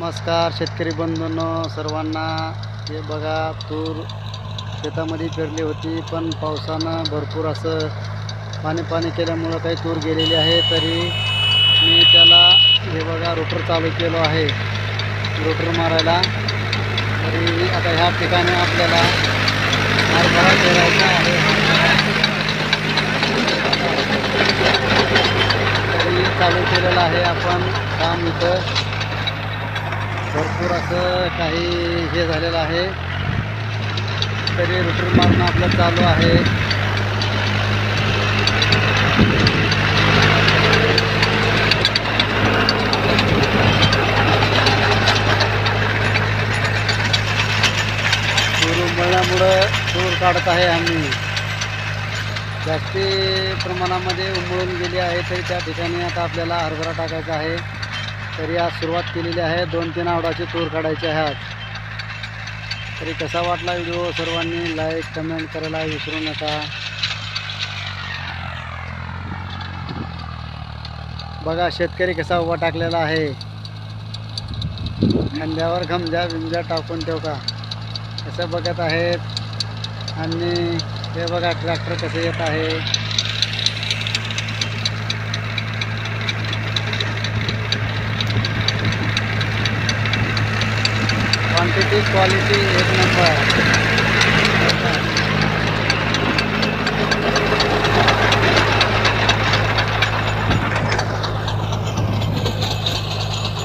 नमस्कार शेतकरी बंधूंनो सर्वांना. हे बघा तूर शेतामध्ये पेरली होती पण पावसानं भरपूर असं पाणी पाणी केल्यामुळं काही तूर गेलेली आहे. तरी मी त्याला हे बघा रोटर चालू केलो आहे. रोटर मारायला. तरी आता ह्या ठिकाणी आपल्याला हरभरा पेरायचा आहे. तरी चालू केलेलं आहे आपण काम इथं. भरपूर असं काही हे झालेलं आहे. तरी रुटर मारणं आपलं चालू आहे. मळल्यामुळं उमळल्यामुळं तूर काढत आहे आम्ही. जास्ती प्रमाणामध्ये उमळून गेली आहे तरी त्या ठिकाणी आता आपल्याला हरभरा टाकायचा आहे. तरी आज सुरुवात केलेली आहे. दोन तीन आवडाचे तूर काढायचे आहेत. तरी कसा वाटला व्हिडिओ? सर्वांनी लाईक कमेंट करायला विसरू नका. बघा शेतकरी कसा उभा टाकलेला आहे. खांद्यावर गमजा बिमजा टाकून ठेव का कसं बघत आहेत? आणि हे बघा ट्रॅक्टर कसं येत आहे. क्वांटिटी क्वालिटी एक नंबर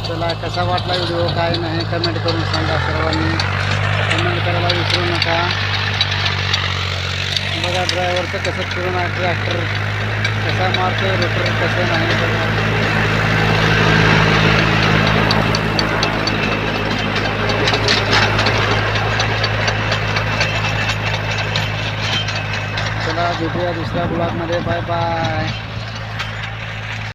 चला कसा वाटला व्हिडिओ काय नाही कमेंट करून सांगा सर्वांनी. कमेंट करायला विसरू नका. बघा ड्रायव्हरचं कसं फिरून ट्रॅक्टर कसा मारतो रोटर कसं नाही चला भेटूया दुसऱ्या ब्लॉगमध्ये बाय बाय